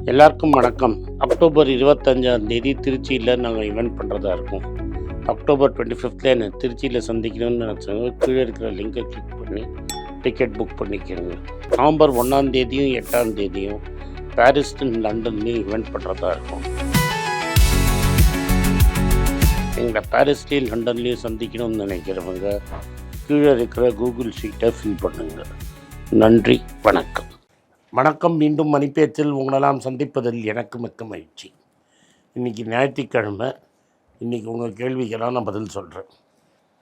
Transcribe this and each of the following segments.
எல்லாருக்கும் வணக்கம். அக்டோபர் இருபத்தஞ்சாம் தேதி திருச்சியில் நாங்கள் ஈவெண்ட் பண்ணுறதா இருக்கோம். அக்டோபர் டுவெண்ட்டி ஃபிஃப்த்தில் என்னை திருச்சியில் சந்திக்கணும்னு நினச்சவங்க கீழே இருக்கிற லிங்கை கிளிக் பண்ணி டிக்கெட் புக் பண்ணிக்கோங்க. நவம்பர் ஒன்றாம் தேதியும் எட்டாம் தேதியும் பாரிஸ் லண்டன்லேயும் இவெண்ட் பண்ணுறதா இருக்கும். எங்களை பாரிஸ்லேயும் லண்டன்லேயும் சந்திக்கணும்னு நினைக்கிறவங்க கீழே இருக்கிற கூகுள் ஷீட்டை ஃபில் பண்ணுங்கள் நன்றி வணக்கம். வணக்கம் மீண்டும் மணிப்பேச்சில் உங்களெல்லாம் சந்திப்பதில் எனக்கு மிக்க மகிழ்ச்சி. இன்றைக்கி ஞாயிற்றுக்கிழமை. இன்றைக்கி உங்கள் கேள்விக்கெல்லாம் நான் பதில் சொல்கிறேன்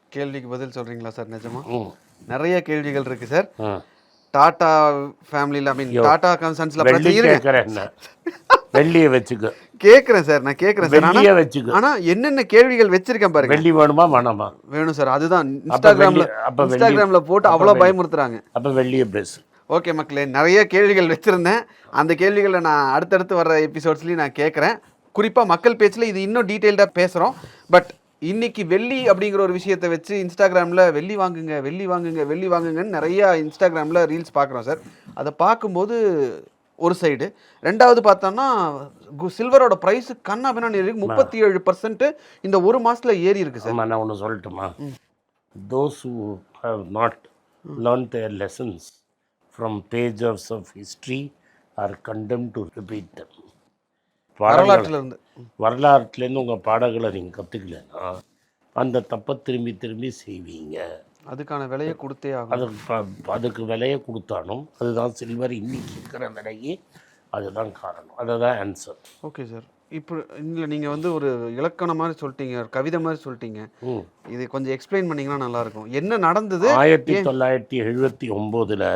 கேள்விக்கு பதில் சொல்றீங்களா சார்? நிஜமா? நிறைய கேள்விகள் இருக்கு சார். டாடா ஃபேமிலியில் ஐ மீன். டாடா கன்சர்ன்ஸ்ல கேட்குறேன் வெள்ளியை வச்சுக்க. கேட்குறேன் சார் நான் கேட்குறேன் சார். வெள்ளியை வச்சுக்க. ஆனா என்னென்ன கேள்விகள் வச்சிருக்கேன் பாருங்க. வெள்ளி வேணுமா வேணாமா? வேணும் சார். அதுதான். இன்ஸ்டாகிராம்ல அப்போ இன்ஸ்டாகிராம்ல போட்டு அவ்வளோ. பயமுறுத்துறாங்க. அப்போ வெள்ளியை பேசு. ஓகே மக்களே நிறைய கேள்விகள் வச்சிருந்தேன் அந்த கேள்விகளை நான் அடுத்தடுத்து வர எபிசோட்ஸ்லையும் நான் கேட்குறேன். குறிப்பாக மக்கள் பேச்சில் இது இன்னும் டீட்டெயில்டாக பேசுகிறோம் பட் இன்னைக்கு வெள்ளி அப்படிங்கிற ஒரு விஷயத்தை வச்சு இன்ஸ்டாகிராமில் வெள்ளி வாங்குங்க வெள்ளி வாங்குங்க வெள்ளி வாங்குங்கன்னு நிறையா இன்ஸ்டாகிராமில் ரீல்ஸ் பார்க்குறோம் சார். அதை பார்க்கும்போது ஒரு சைடு ரெண்டாவது பார்த்தோம்னா சில்வரோட ப்ரைஸ் கண்ணா பின்னா இருக்கு. முப்பத்தி ஏழு பர்சன்ட் இந்த ஒரு மாசத்துல ஏறி இருக்கு சார். நான் ஒன்று சொல்லட்டுமா? Those have not learn their lessons from pages of history are condemned to repeat them வரலாற்றுல இருந்து வரலாற்றுலேருந்து உங்கள் பாடங்களை நீங்கள் கற்றுக்கலன்னா அந்த தப்பை திரும்பி திரும்பி செய்வீங்க. அதுக்கான விலையை கொடுத்தே ஆகும் அதுக்கு அதுக்கு விலையை கொடுத்தாலும் அதுதான் சில்வர் இன்னைக்கு இருக்கிற விலைக்கு அதுதான் காரணம். அதுதான் ஆன்சர் ஓகே சார் இப்போ இல்லை நீங்கள் வந்து ஒரு இலக்கணம் மாதிரி சொல்லிட்டீங்க ஒரு கவிதை மாதிரி சொல்லிட்டீங்க. இது கொஞ்சம் எக்ஸ்பிளைன் பண்ணீங்கன்னா நல்லா இருக்கும் என்ன நடந்தது? ஆயிரத்தி தொள்ளாயிரத்தி எழுபத்தி ஒம்போதில்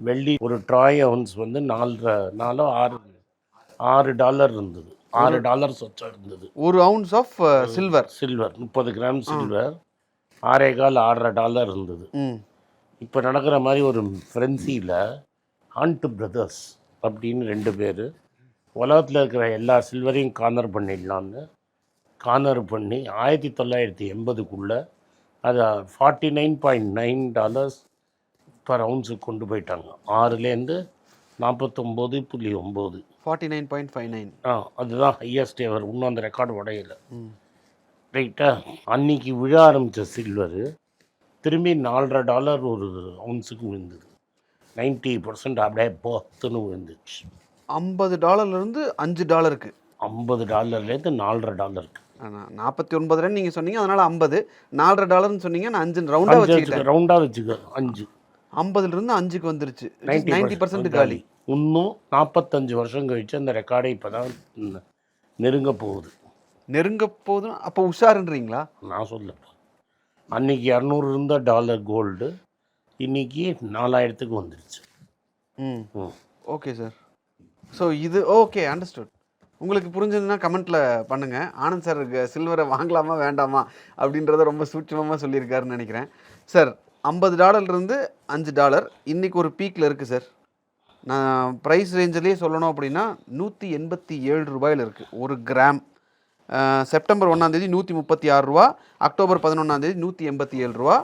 வெள்ளி ஒரு ட்ராய் அவுன்ஸ் வந்து நாலரை நாலோ ஆறு ஆறு டாலர் இருந்தது. ஆறு டாலர் சொச்சம் இருந்தது. ஒரு அவுன்ஸ் ஆஃப் சில்வர் சில்வர் முப்பது கிராம் சில்வர் ஆறே கால் ஆறரை டாலர் இருந்தது. இப்போ நடக்கிற மாதிரி ஒரு ஃப்ரென்சியில் ஆண்ட் பிரதர்ஸ் அப்படின்னு ரெண்டு பேர் உலகத்தில் இருக்கிற எல்லா சில்வரையும் கார்னர் பண்ணிடலான்னு கார்னர் பண்ணி ஆயிரத்தி தொள்ளாயிரத்தி எண்பதுக்குள்ளே அதை forty nine point nine dollars per அவுன்ஸுக்கு கொண்டு போயிட்டாங்க. ஆறுலேருந்து நாற்பத்தொம்போது புள்ளி ஒம்பது. Forty nine point five nine ஆ அதுதான் ஹையஸ்ட் எவர் இன்னும் அந்த ரெக்கார்டு உடையல. ரைட்டா அன்னைக்கு விழ ஆரம்பித்த சில்வரு திரும்பி நாலரை டாலர் ஒரு அவுன்ஸுக்கு விழுந்தது. நைன்ட்டி பர்சன்ட் அப்படியே பத்துன்னு விழுந்துச்சு. ஐம்பது டாலர்லேருந்து அஞ்சு டாலருக்கு. ஐம்பது டாலர்லேருந்து நாலரை டாலருக்கு. நாற்பத்தி ஒன்பது ரன் நீங்கள் சொன்னீங்க அதனால் ஐம்பது. நாலரை டாலர்னு சொன்னீங்க நான் அஞ்சு ரவுண்டாக வச்சுக்கிட்டேன் ரவுண்டாக வச்சுக்க அஞ்சு. ஐம்பதுலேருந்து அஞ்சுக்கு வந்துருச்சு. 90% நைன்டி பர்சன்ட் காலி. இன்னும் நாற்பத்தஞ்சு வருஷம் கழிச்சு அந்த ரெக்கார்டை இப்போ தான் நெருங்க போகுது. நெருங்க போதும் அப்போ உஷாருன்றீங்களா? நான் சொல்ல அன்னைக்கு இரநூறு இருந்த டாலர் கோல்டு இன்னைக்கு நாலாயிரத்துக்கு வந்துருச்சு. ம். Okay sir. ஸோ இது ஓகே அண்டர்ஸ்டுட் உங்களுக்கு புரிஞ்சதுன்னா கமெண்ட்டில் பண்ணுங்கள் ஆனந்த் சார் சில்வரை வாங்கலாமா வேண்டாமா அப்படின்றத ரொம்ப சூட்சமாக சொல்லியிருக்காருன்னு நினைக்கிறேன். சார் ஐம்பது டாலர்லேருந்து அஞ்சு டாலர் இன்றைக்கி ஒரு பீக்கில் இருக்குது சார் நான் ப்ரைஸ் ரேஞ்சிலே சொல்லணும் அப்படின்னா நூற்றி எண்பத்தி ஏழு ரூபாயில் இருக்குது ஒரு கிராம் செப்டம்பர் ஒன்றாந்தேதி நூற்றி முப்பத்தி ஆறு ரூபா. அக்டோபர் பதினொன்றாந்தேதி நூற்றி எண்பத்தி ஏழு ரூபா.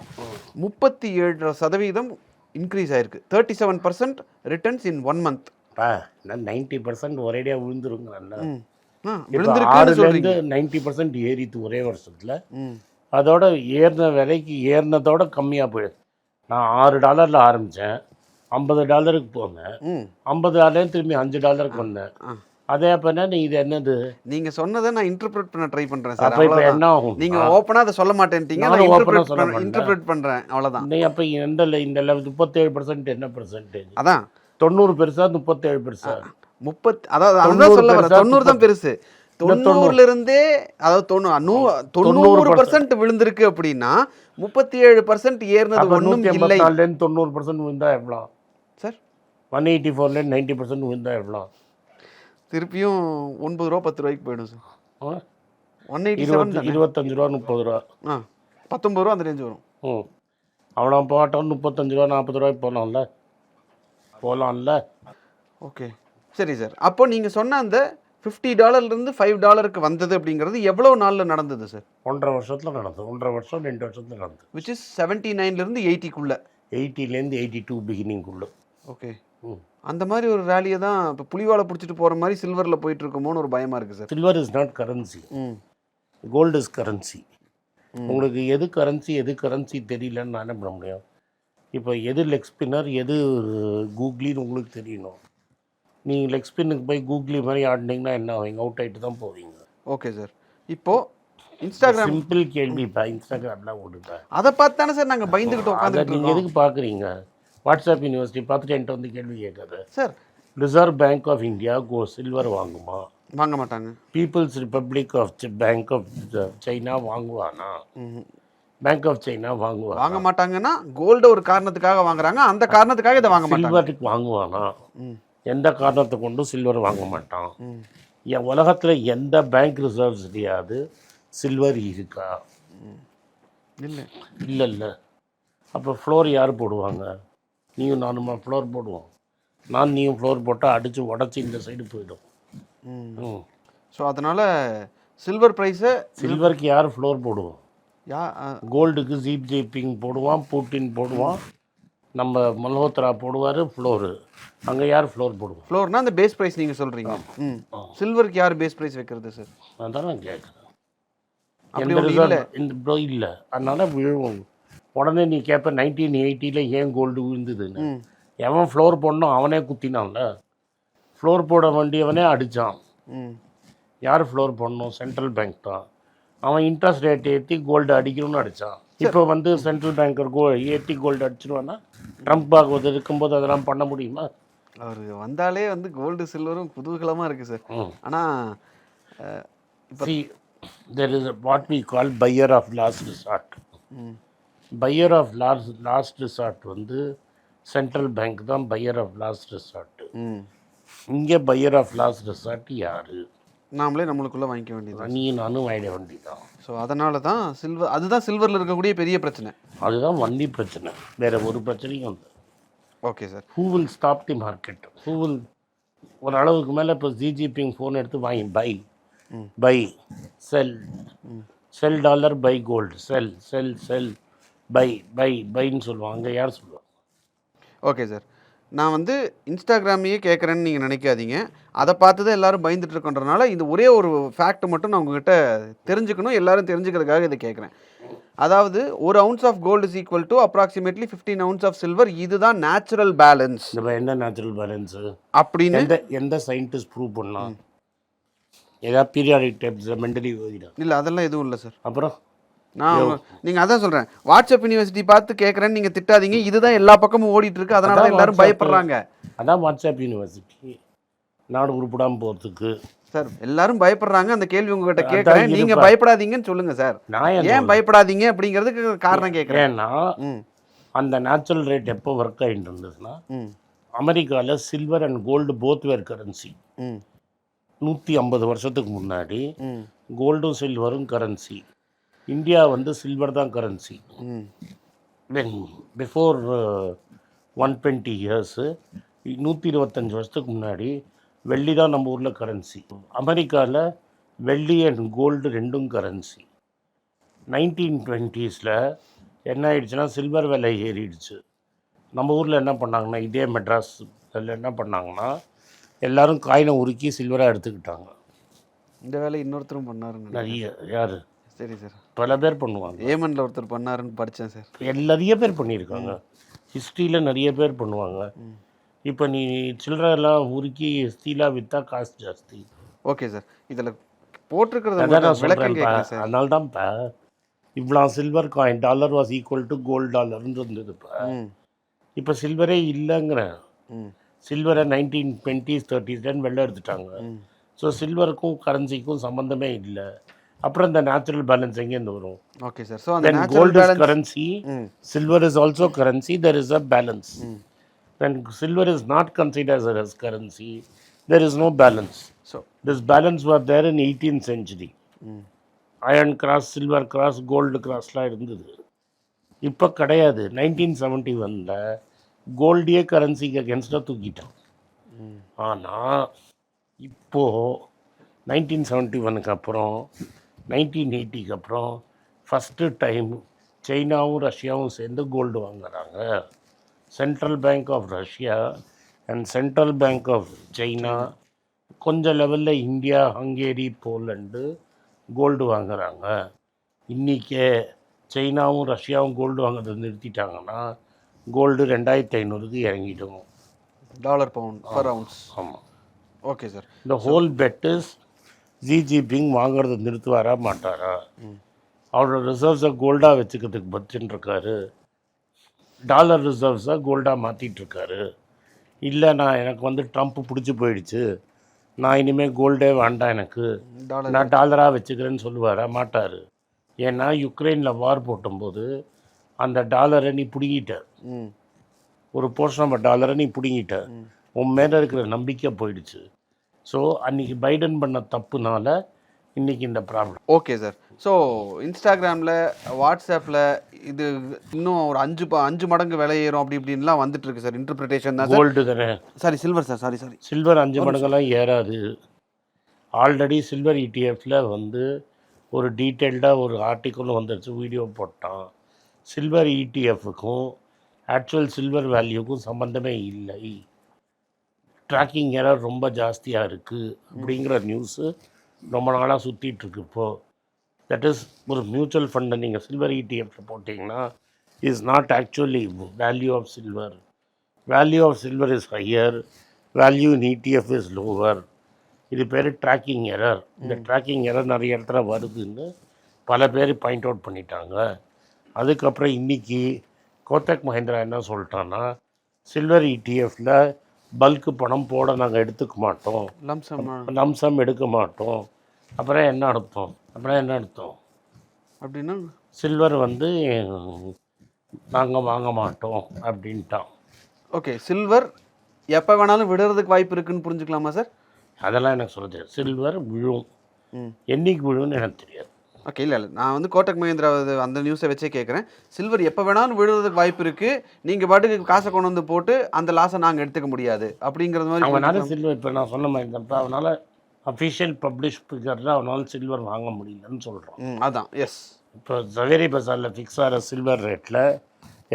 முப்பத்தி ஏழு சதவீதம் இன்க்ரீஸ் ஆயிருக்கு. Thirty seven percent returns in one month பா நான் நைன்ட்டி பர்சன்ட் ஒரேடியாக விழுந்துருங்க நல்லா ம். ஆ இப்போ விழுந்திருக்குன்னு சொல்றீங்க. ஆறுலேருந்து நைன்ட்டி பர்சன்ட் ஏறித்து ஒரே வருஷத்தில் அதோட ஏறின விலைக்கு ஏறினதோட கம்மியாக போயிடுது. நான் ஆறு டாலரில் ஆரம்பித்தேன் ஐம்பது டாலருக்கு போனேன் ஐம்பது டாலர் திரும்பி அஞ்சு டாலருக்கு வந்தேன். அதே அப்போ என்ன நீ இது என்னது? நீங்க சொன்னதை நான் இன்டர்பிரட் பண்ண ட்ரை பண்றேன் சார். அப்போ இப்போ என்ன ஆகும்? நீங்க ஓப்பனா அதை சொல்ல மாட்டேன்ட்டீங்க நான் இன்டர்பிரட் சொல்ல. இன்டர்பிரட் பண்றேன். அவ்வளவுதான். நீ அப்போ இந்த இந்த லெவல் முப்பத்தேழு பர்சன்ட் என்ன பர்சன்டேஜ் அதான். தொண்ணூறு பெருசா முப்பத்தேழு பெருசா. முப்பத்தி அதாவது அதுதான் சொல்ல தொண்ணூறு தான் பெருசு. தொண்ணூறுல இருந்தே அதாவது தொண்ணூறு தொண்ணூறு பர்சன்ட். விழுந்திருக்கு அப்படின்னா முப்பத்தி ஏழு பர்சன்ட் ஏறினது நூற்றி இல்லை. தொண்ணூறு பர்சன்ட் விழுந்தா எவ்வளோ? சார்? ஒன் எயிட்டி ஃபோர்லேருந்து நைன்ட்டி பர்சன்ட் விழுந்தா எவ்வளோ? திருப்பியும் ஒன்பது ரூபா பத்து ரூபாய்க்கு போயிடும் சார்? ஒன் எயிட்டி செவன் இருபத்தி இருபத்தஞ்சு ரூபா முப்பது ரூபா. ஆ பத்தொன்பது ரூபா அந்த ரேஞ்ச் வரும். ம். அவ்வளோ போட்டோம் முப்பத்தஞ்சு ரூபா நாற்பது ரூபாய்க்கு போகலாம்ல போகலாம்ல ஓகே. சரி சார். அப்போ நீங்க சொன்ன அந்த ஃபிஃப்டி டாலர்லேருந்து ஃபைவ் டாலருக்கு வந்தது அப்படிங்கிறது எவ்வளோ நாளில் நடந்தது சார்? ஒன்றரை வருஷத்தில் நடந்தது. ஒன்றரை வருஷம் ரெண்டு வருஷத்தில் நடந்தது. விச் இஸ் செவன்ட்டி நைன்லேருந்து எயிட்டிக்குள்ளே எயிட்டிலேருந்து எயிட்டி டூ பிகினிங்குள்ளே ஓகே. ம். அந்த மாதிரி ஒரு ரேலியை தான் இப்போ புலிவாலை பிடிச்சிட்டு போகிற மாதிரி சில்வரில் போயிட்டு இருக்கோமோன்னு ஒரு பயமாக இருக்குது sir. Silver is not currency ம். கோல்டு இஸ் கரன்சி உங்களுக்கு எது கரன்சி எது கரன்சி தெரியலன்னு நான் என்ன பண்ண முடியும்? இப்போ எது லெக் ஸ்பின்னர் எது கூகுளின்னு உங்களுக்கு தெரியணும். நீங்கள் லெக் ஸ்பின்னுக்கு போய் கூகுளி மாதிரி ஆடினீங்கன்னா என்ன ஆவீங்க அவுட் ஆகிட்டு தான் போவீங்க. ஓகே சார் இப்போது இன்ஸ்டாகிராம் சிம்பிள் கேள்விப்பா இன்ஸ்டாகிராம்லாம் ஓடுப்பா அதை பார்த்து தானே சார் நாங்கள் பயந்துக்கிட்டு அதை உட்காந்துட்டு நீங்கள் எதுக்கு பார்க்குறீங்க? வாட்ஸ்அப் யூனிவர்சிட்டி பார்த்துட்டு என்கிட்ட வந்து கேள்வி கேட்காத. Sir Reserve Bank of India go silver வாங்குமா? வாங்க மாட்டாங்க. People's Republic of Bank of China வாங்குவானா. Bank of China வாங்குவானா? வாங்க மாட்டாங்கன்னா கோல்டு ஒரு காரணத்துக்காக வாங்குறாங்க. அந்த காரணத்துக்காக இதை வாங்க மாட்டாங்க. சில்வருக்கு வாங்குவானா? ம். எந்த காரணத்தை கொண்டும் சில்வர் வாங்க மாட்டான். என் உலகத்தில் எந்த பேங்க் ரிசர்வ்ஸ்லையாவது சில்வர் இருக்கா? இல்லை. இல்லை இல்லை. அப்போ ஃப்ளோர் யார் போடுவாங்க? நீயும் நானுமா? ஃப்ளோர் போடுவோம். நான் நீயும் ஃப்ளோர் போட்டால் அடித்து உடச்சி இந்த சைடு போயிடும். ஸோ அதனால் சில்வர் ப்ரைஸை சில்வருக்கு யார் ஃப்ளோர் போடுவோம்? யா கோல்டுக்கு ஜீப் ஜீப்பிங் போடுவான் பூட்டின் போடுவான். நம்ம மல்ஹோத்ரா போடுவார் ஃப்ளோரு. அங்கே யார் ஃப்ளோர் போடுவோம் ஃப்ளோர்னா அந்த பேஸ் ப்ரைஸ் நீங்கள் சொல்கிறீங்க ம். சில்வருக்கு யார் பேஸ் ப்ரைஸ் வைக்கிறது சார் அதான் நான் கேட்குறேன் எந்த. இந்த ப்ரோ இல்லை. அதனால விழுவும். உடனே நீ கேட்ப நைன்டீன் எயிட்டியில் ஏன் கோல்டு விழுந்ததுன்னு. எவன் ஃப்ளோர் போடணும் அவனே குத்தினான்ல. ஃப்ளோர் போட வேண்டியவனே அடித்தான் ம். யார் ஃப்ளோர் போடணும்? சென்ட்ரல் பேங்க் தான். அவன் இன்ட்ரெஸ்ட் ரேட் ஏற்றி கோல்டு அடிக்கணும்னு அடித்தான் இப்போ வந்து சென்ட்ரல் பேங்கர் கோ ஏற்றி கோல்டு அடிச்சிருவானா ட்ரம்ப் ஆகுவது இருக்கும்போது அதெல்லாம் பண்ண முடியுமா? அவர் வந்தாலே வந்து கோல்டு சில்வரும் குதூகலமாக இருக்குது சார். ஆனால் is a, what we call buyer of last resort. ம். Buyer of last last resort வந்து சென்ட்ரல் பேங்க் தான் of last resort. ம். இங்கே buyer of last resort யாரு? நாமளே நம்மளுக்குள்ளே வாங்கிக்க வேண்டியது. நீ நானும் வாங்கிட வேண்டியதான் ஸோ அதனால தான் சில்வர் அதுதான் சில்வரில் இருக்கக்கூடிய பெரிய பிரச்சனை. அதுதான் வண்டி பிரச்சனை. வேற ஒரு பிரச்சனையும் இல்லை. Okay sir who will stop the market who will ஒரு அளவுக்கு மேலே இப்போ ஜிஜிபிங் ஃபோன் எடுத்து வாங்கி buy. Buy sell sell dollar buy gold sell sell sell buy buy பைன்னு சொல்லுவாங்க. அங்கே யார் சொல்லுவாங்க ஓகே சார் நான் வந்து இன்ஸ்டாகிராமையே கேட்குறேன்னு நீங்கள் நினைக்காதீங்க. அதை பார்த்து தான் எல்லாரும் பயந்துட்டு இருக்கன்றனால இந்த ஒரே ஒரு ஃபேக்ட் மட்டும் நான் உங்ககிட்ட தெரிஞ்சுக்கணும். எல்லாரும் தெரிஞ்சுக்கிறதுக்காக இதை கேட்குறேன் அதாவது ஒரு ounce of gold is equal to approximately fifteen ounce of silver இதுதான் நேச்சுரல் பேலன்ஸ் இந்த என்ன நேச்சுரல் பேலன்ஸு அப்படின்னு எந்த எந்த சயின்டிஸ்ட் ப்ரூவ் பண்ணலாம்? ஏதாவது பீரியாடிக் டேப்ஸில் மெண்டலி ஓதிடும் இல்லை அதெல்லாம் எதுவும் இல்லை சார் அப்புறம்? நான் நீங்கள் அதான் சொல்கிறேன் வாட்ஸ்அப் யூனிவர்சிட்டி பார்த்து கேட்குறேன்னு நீங்கள் திட்டாதீங்க. இதுதான் எல்லா பக்கமும் ஓடிட்டு இருக்கு அதனால தான் எல்லாரும். பயப்படுறாங்க. அதான் வாட்ஸ்அப் யூனிவர்சிட்டி நாடு உருப்படாமல் போகிறதுக்கு சார் எல்லாரும் பயப்படுறாங்க. அந்த கேள்வி உங்ககிட்ட கேட்குறேன் நீங்க இருப்பா. பயப்படாதீங்கன்னு சொல்லுங்க சார். நான் ஏன் பயப்படாதீங்க அப்படிங்கிறதுக்கு காரணம் கேட்குறேன் ஏன்னா அந்த நேச்சுரல் ரேட் எப்போ ஒர்க் ஆகிட்டு இருந்ததுன்னா அமெரிக்காவில் silver and gold both were currency நூற்றி ஐம்பது வருஷத்துக்கு முன்னாடி கோல்டும் சில்வரும் கரன்சி இந்தியா வந்து சில்வர் தான் currency then before one twenty years நூற்றி இருபத்தஞ்சி வருஷத்துக்கு முன்னாடி வெள்ளி தான் நம்ம ஊரில் கரன்சி அமெரிக்காவில் வெள்ளி அண்ட் கோல்டு ரெண்டும் கரன்சி நைன்டீன் டுவெண்ட்டீஸில் என்ன ஆயிடுச்சுன்னா சில்வர் விலை ஏறிடுச்சு. நம்ம ஊரில் என்ன பண்ணாங்கன்னா இதே மெட்ராஸ் இதில் என்ன பண்ணாங்கன்னா எல்லாரும் காயினை உருக்கி சில்வராக எடுத்துக்கிட்டாங்க. இந்த வேலை இன்னொருத்தரும் பண்ணாருன்னு நிறைய யார்? சரி சார். பல பேர் பண்ணுவாங்க. ஏமன்ல ஒருத்தர் பண்ணாருன்னு படித்தேன் சார். நிறைய பேர் பண்ணியிருக்காங்க. ஹிஸ்ட்ரியில் நிறைய பேர் பண்ணுவாங்க. இப்போ நீ சில்லறைலாம் உருக்கி ஸ்டீலாக விற்றா காசு ஜாஸ்தி. Okay sir. இதில் போட்டிருக்கிறத அதனால தான்ப்பா இவ்வளோ silver coin dollar was equal to gold டாலர்னு இருந்தது இப்போ இப்போ சில்வரே இல்லைங்கிறேன். சில்வரை நைன்டீன் டுவெண்ட்டீஸ் தேர்ட்டிஸ்லேன்னு வெளில எடுத்துட்டாங்க. ஸோ சில்வருக்கும் கரன்சிக்கும் சம்மந்தமே இல்லை. அப்புறம் இந்த நேச்சுரல் பேலன்ஸ் எங்கேருந்து வரும். ஓகே சார் ஸோ அந்த when natural gold is balance currency ம் silver is also currency there is a balance. ம் when silver is not considered as currency there is no balance. So balance was there in 18th century. ம் iron cross silver cross gold கிராஸ்லாம் இருந்தது. இப்போ கிடையாது. Nineteen seventy ஒனில் கோல்டையே கரன்சிக்கு அகேன்ஸ்டாக தூக்கிட்டான். ஆனால் இப்போது nineteen seventy ஒனுக்கு அப்புறம் நைன்டீன் எயிட்டிக்கு அப்புறம் ஃபஸ்ட்டு டைம் சைனாவும் ரஷ்யாவும் சேர்ந்து கோல்டு வாங்குறாங்க. Central bank of Russia and central bank of China கொஞ்சம் லெவலில் இந்தியா ஹங்கேரி போலண்டு கோல்டு வாங்குறாங்க. இன்றைக்கே சைனாவும் ரஷ்யாவும் கோல்டு வாங்குறதை நிறுத்திட்டாங்கன்னா கோல்டு ரெண்டாயிரத்தி ஐநூறுக்கு இறங்கிடும். டாலர் பவுண்ட் ஆமாம் ஓகே சார் இந்த whole bet is Xi Jinping வாங்குறதை நிறுத்துவாரா மாட்டாரா? அவரோட ரிசர்வ்ஸை கோல்டாக வச்சுக்கிறதுக்கு பத்துன்னு இருக்காரு. டாலர் ரிசர்வ்ஸை கோல்டாக மாற்றிட்டு இருக்காரு. இல்லை நான் எனக்கு வந்து ட்ரம்ப் பிடிச்சி போயிடுச்சு. நான் இனிமேல் கோல்டே வேண்டாம் எனக்கு. நான் டாலராக வச்சுக்கிறேன்னு சொல்லுவாரா மாட்டார். ஏன்னா யுக்ரைனில் வார் போட்டும்போது அந்த டாலரை நீ பிடுங்கிட்ட. ஒரு போர்ஷன் ஆஃப் டாலரை நீ பிடுங்கிட்ட. உன் மேலே இருக்கிற நம்பிக்கை போயிடுச்சு. ஸோ அன்னைக்கு பைடன் பண்ண தப்புனால இன்னைக்கு இந்த ப்ராப்ளம் ஓகே சார் ஸோ இன்ஸ்டாகிராமில் வாட்ஸ்அப்பில் இது இன்னும் ஒரு அஞ்சு ப- அஞ்சு மடங்கு விலை ஏறும் அப்படி இப்படின்லாம் வந்துட்டு இருக்கு சார் இன்டர்பிரிட்டேஷன் தான் கோல்டு தானே? Sorry silver sir sorry sorry silver அஞ்சு மடங்கெல்லாம் ஏறாது. ஆல்ரெடி சில்வர் இடிஎஃப்பில் வந்து ஒரு டீட்டெயில்டாக ஒரு ஆர்டிக்கல் வந்துருச்சு வீடியோ போட்டான். சில்வர் இடிஎஃப்க்கும் ஆக்சுவல் சில்வர் வேல்யூக்கும் சம்மந்தமே இல்லை. ட்ராக்கிங் எரர் ரொம்ப ஜாஸ்தியாக இருக்குது அப்படிங்கிற நியூஸு ரொம்ப நாளாக சுற்றிட்டுருக்கு இப்போது தட் இஸ் ஒரு மியூச்சுவல் ஃபண்டை நீங்கள் சில்வர் இடிஎஃப்ல போட்டிங்கன்னா is not actually value of silver value of silver is higher value in ETF is lower இது பேர் ட்ராக்கிங் எரர் இந்த ட்ராக்கிங் எரர் நிறைய இடத்துல வருதுன்னு பல பேர் பாயிண்ட் அவுட் பண்ணிட்டாங்க. அதுக்கப்புறம் இன்னைக்கு கோத்தக் மஹிந்திரா என்ன சொல்லிட்டான்னா சில்வர் இடிஎஃப்ல பல்க்கு பணம் போட நாங்கள் எடுத்துக்க மாட்டோம். லம்சம் லம்சம் எடுக்க மாட்டோம். அப்புறம் என்ன அர்த்தம் அப்புறம் என்ன அர்த்தம் அப்படின்னா? சில்வர் வந்து நாங்கள் வாங்க மாட்டோம் அப்படின்ட்டான். ஓகே சில்வர் எப்போ வேணாலும் விடுறதுக்கு வாய்ப்பு இருக்குன்னு புரிஞ்சுக்கலாமா சார்? அதெல்லாம் எனக்கு சொல்ல தெரியாது. சில்வர் விழும். என்னைக்கு விழும்னு எனக்கு தெரியாது. ஓகே இல்லை இல்லை. நான் வந்து கோட்டக் மஹிந்திரா அந்த நியூஸை வச்சே கேட்குறேன் சில்வர் எப்போ வேணாலும் விழுறதுக்கு வாய்ப்பு இருக்குது நீங்கள் பாட்டுக்கு காசை கொண்டு வந்து போட்டு அந்த லாஸை நாங்கள் எடுத்துக்க முடியாது. அப்படிங்கிறது மாதிரி அவனால. சில்வர் இப்போ நான் சொன்ன மாதிரி தான் அவனால் அஃபிஷியல் பப்ளிஷ் ஃபிகரில் அவனால் சில்வர் வாங்க முடியலன்னு சொல்கிறான் அதான். எஸ் இப்போ ஜவேரி பஜாரில் ஃபிக்ஸ் ஆகிற சில்வர் ரேட்டில்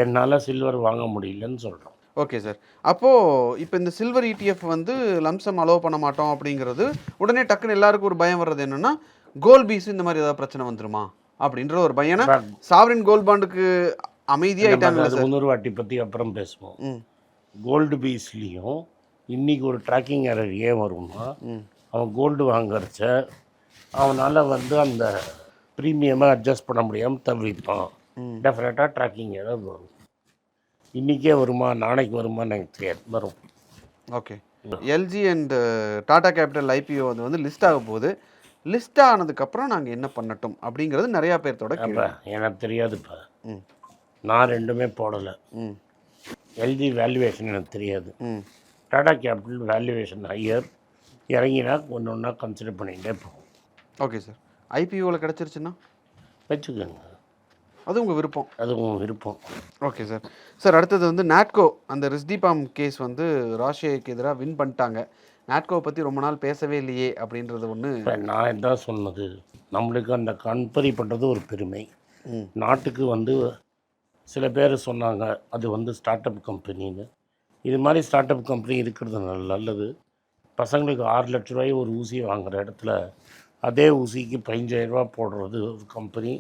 என்னால் சில்வர் வாங்க முடியலன்னு சொல்கிறான் ஓகே சார் அப்போது இப்போ இந்த சில்வர் இடிஎஃப் வந்து லம்சம் அலோவ் பண்ண மாட்டோம் அப்படிங்கிறது உடனே டக்குன்னு எல்லாருக்கும் ஒரு பயம் வர்றது என்னன்னா கோல் பீஸ் இந்த மாதிரி ஏதாவது பிரச்சனை வந்துருமா? அப்படின்ற ஒரு பயம். ஏன்னா சாவரின் கோல்ட் பாண்டுக்கு சார். முன்னூறு வாட்டி பற்றி அப்புறம் பேசுவோம். கோல்டு பீஸ்லேயும் இன்னைக்கு ஒரு ட்ராக்கிங் எரர் ஏன் வரும்னா அவன் கோல்டு வாங்குறச்ச அவனால் வந்து அந்த ப்ரீமியமை அட்ஜஸ்ட் பண்ண முடியாமல் தவிப்பான். டெஃபினட்டாக ட்ராக்கிங் எரர் வரும். இன்றைக்கே வருமா நாளைக்கு வருமான்னு எனக்கு தெரியாது. வரும். Okay LG and Tata Capital IPO அது வந்து லிஸ்ட் ஆக போகுது. லிஸ்ட் ஆனதுக்கப்புறம் நாங்கள் என்ன பண்ணட்டும் அப்படிங்கிறது நிறையா பேர்த்தோட கேள்வி. எனக்கு தெரியாதுப்பா. ம். நான் ரெண்டுமே போடலை. ம். எல்ஜி வேல்யூவேஷன் எனக்கு தெரியாது. ம். டாடா கேபிட்டல் வேல்யூவேஷன் ஹையர் இறங்கினா ஒன்று ஒன்றா கன்சிடர் பண்ணிகிட்டே போகும். ஓகே சார் ஐபிஓவில் கிடச்சிருச்சுன்னா? வச்சுக்கோங்க. அது உங்கள் விருப்பம். அதுவும் விருப்பம். ஓகே சார் சார் அடுத்தது வந்து நாட்கோ அந்த ரிஸ்டிபாம் கேஸ் வந்து ராஷியாவுக்கு எதிராக வின் பண்ணிட்டாங்க. நாட்கோவை பற்றி ரொம்ப நாள் பேசவே இல்லையே அப்படின்றது ஒன்று நான் என்ன சொன்னது. நம்மளுக்கு அந்த கன்பரி பண்ணுறது ஒரு பெருமை. நாட்டுக்கு வந்து சில பேர் சொன்னாங்க அது வந்து ஸ்டார்ட் அப் கம்பெனின்னு இது மாதிரி ஸ்டார்ட் அப் கம்பெனி இருக்கிறது நல்ல நல்லது. பசங்களுக்கு ஆறு லட்ச ரூபாய் ஒரு ஊசியை வாங்குற இடத்துல அதே ஊசிக்கு பதினஞ்சாயிரம் ரூபாய் போடுறது ஒரு கம்பெனி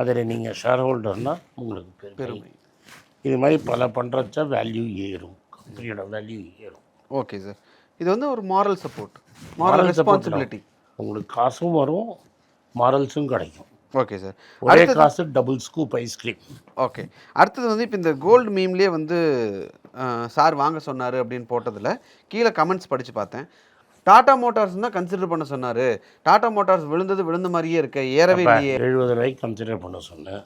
அதில் நீங்கள் ஷேர் ஹோல்டர்னால் உங்களுக்கு பெருமை. இது மாதிரி பல பண்ணுறச்ச வேல்யூ ஏறும். கம்பெனியோட வேல்யூ ஏறும். ஓகே சார் இது வந்து ஒரு மாரல் சப்போர்ட் மாரல் ரெஸ்பான்சிபிலிட்டி உங்களுக்கு காசும் வரும் மாரல்ஸும் கிடைக்கும். ஓகே சார் ஒரே காசு டபுள் ஸ்கூப் ஐஸ்கிரீம் ஓகே அடுத்தது வந்து இப்போ இந்த கோல்டு மீம்லேயே வந்து சார் வாங்க சொன்னார் அப்படின்னு போட்டதில் கீழே கமெண்ட்ஸ் படித்து பார்த்தேன். டாடா மோட்டார்ஸ் தான் கன்சிடர் பண்ண சொன்னார். டாடா மோட்டார்ஸ் விழுந்தது விழுந்த மாதிரியே இருக்க ஏறவே இல்லையே. எழுபது ரூபாய்க்கு கன்சிடர் பண்ண சொன்னேன்.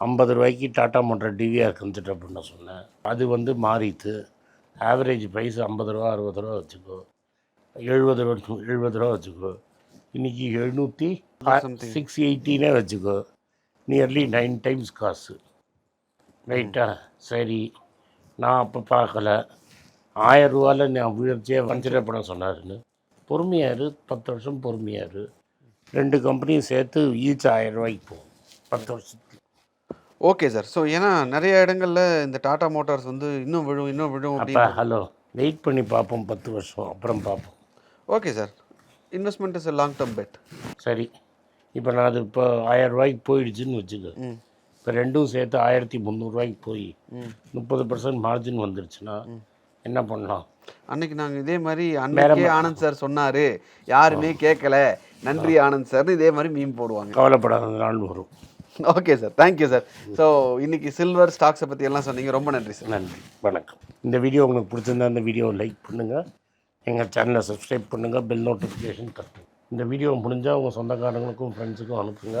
ஐம்பது ரூபாய்க்கு டாட்டா மோட்டர் டிவிஆர் கன்சிடர் பண்ண சொன்னேன். அது வந்து மாறித்து ஆவரேஜ் ப்ரைஸ் ஐம்பது ரூபா அறுபது ரூபா வச்சுக்கோ. எழுபது ரூபா எழுபது ரூபா வச்சுக்கோ. இன்னைக்கு எழுநூற்றி. சிக்ஸ் எயிட்டினே வச்சுக்கோ. நியர்லி நைன் டைம்ஸ் காசு. ரைட்டா சரி. நான் அப்போ பார்க்கல ஆயிரம் ரூபாயில் நான் வீழ்ச்சியே கன்சிடர் பண்ண சொன்னாருன்னு. பொறுமையாரு. பத்து வருஷம் பொறுமையாரு. ரெண்டு கம்பெனியும் சேர்த்து ஈச் ஆயிரம் ரூபாய்க்கு போகும். பத்து வருஷத்துக்கு. Okay sir. ஸோ ஏன்னா நிறைய இடங்கள்ல இந்த டாடா மோட்டார்ஸ் வந்து இன்னும் விழும் இன்னும் விழும் அப்போ அப்படின்னு ஹலோ வெயிட் பண்ணி பார்ப்போம் பத்து வருஷம். அப்புறம் பார்ப்போம். Okay sir. Investment is long term bet சரி. இப்போ நான் அது இப்போ ஆயிரம் ரூபாய்க்கு போயிடுச்சுன்னு வச்சுக்க. இப்போ ரெண்டும் சேர்த்து ஆயிரத்தி முந்நூறுரூவாய்க்கு போய் முப்பது பர்சன்ட் மார்ஜின் வந்துருச்சுன்னா என்ன பண்ணலாம்? அன்னைக்கு நாங்கள் இதே மாதிரி அன்னைக்கே ஆனந்த் சார் சொன்னாரு யாருமே கேட்கல நன்றி ஆனந்த் சார் இதே மாதிரி மீம் போடுவாங்க. கவலைப்படாத நாள் வரும். Okay sir thank you sir so இன்னைக்கு சில்வர் ஸ்டாக்ஸை பற்றி எல்லாம் சொன்னீங்க. ரொம்ப நன்றி சார் நன்றி. வணக்கம். இந்த வீடியோ உங்களுக்கு பிடிச்சிருந்தா இந்த வீடியோவை லைக் பண்ணுங்கள் எங்கள் சேனலை சப்ஸ்கிரைப் பண்ணுங்கள் பெல் நோட்டிஃபிகேஷன் தட்டுங்க இந்த வீடியோ முடிஞ்சால் உங்கள் சொந்தக்காரங்களுக்கும் ஃப்ரெண்ட்ஸுக்கும் அனுப்புங்க.